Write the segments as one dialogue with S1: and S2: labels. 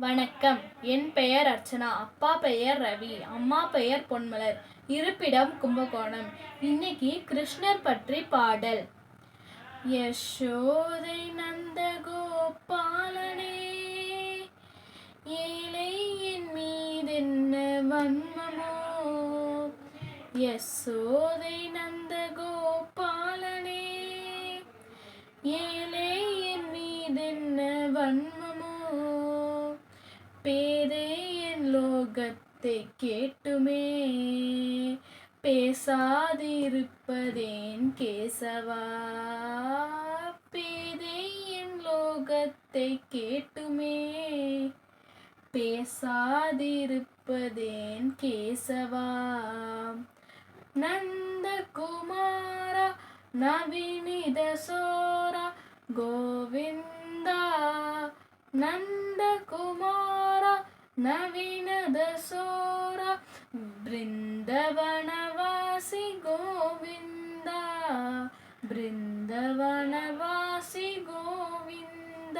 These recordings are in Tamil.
S1: வணக்கம். என் பெயர் அர்ச்சனா. அப்பா பெயர் ரவி. அம்மா பெயர் பொன்மலர். இருப்பிடம் கும்பகோணம். இன்னைக்கு கிருஷ்ணர் பற்றி பாடல். யசோதை நந்த கோபாலனே ஏழை என் மீதென்ன வன்மமோ? யசோதை நந்த கோபாலனே ஏழை என் மீதென்ன வன்மமோ? என் லோகத்தை கேட்டுமே. பேசாதிருப்பதேன் கேசவா. பேதையின் லோகத்தை கேட்டுமே. பேசாதிருப்பதேன் கேசவா. நந்தகுமார நவினித சோரா கோவிந்தா. நந்தகுமாரா ನವೀನದ ಸೋರ ಬೃಂದವನವಾಸಿ ಗೋವಿಂದ ಬೃಂದವನವಾಸಿ ಗೋವಿಂದ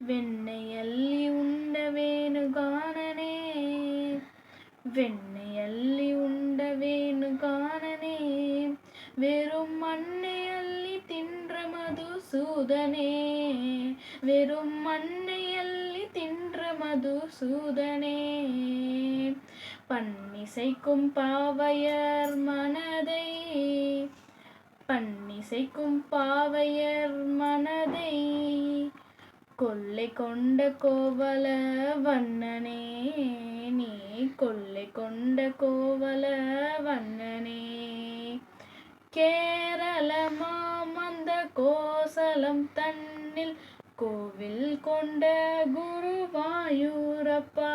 S1: வெண்ணைಯಲ್ಲಿ ಉಂಡವೇನು ಗಾನನೇ வெண்ணைಯಲ್ಲಿ ಉಂಡವೇನು ಗಾನನೇ வெறும் மண்ணைಯಲ್ಲಿ ತಿಂದ್ರ ಮಧುಸೂದನೆ வெறும் மண்ணைಯಲ್ಲಿ ತಿಂದ್ರ மதுசூதனே பன்னிசைக்கும் பாவையர் மனதை. பன்னிசைக்கும் பாவையர் மனதை. கொள்ளை கொண்ட கோவல வண்ணனே. நீ கொள்ளை கொண்ட கோவல வண்ணனே. கேரளமா மந்த கோசலம் தன்னில் கோவில் கொண்ட குருவாயூரப்பா.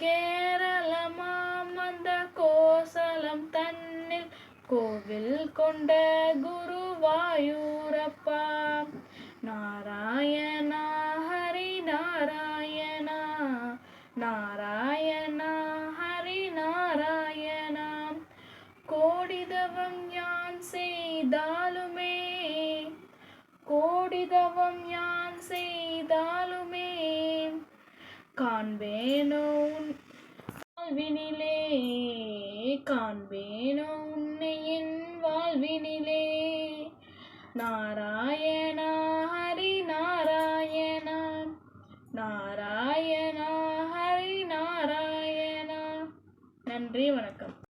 S1: கேரளமா மந்த கோசலம் தன்னில் கோவில் கொண்ட குருவாயூரப்பா. நாராயணா ஹரி நாராயணா நாராயணா ஹரி நாராயணா கோடிதவம் யான் செய்தாலுமே கோடிதவம் யான் செய்தாலுமே காண்பேனோ வாழ்வினிலே காண்பேனோ உன்னை என் வாழ்வினிலே. நாராயணா ஹரி நாராயணா நாராயணா ஹரி நாராயணா. நன்றி வணக்கம்.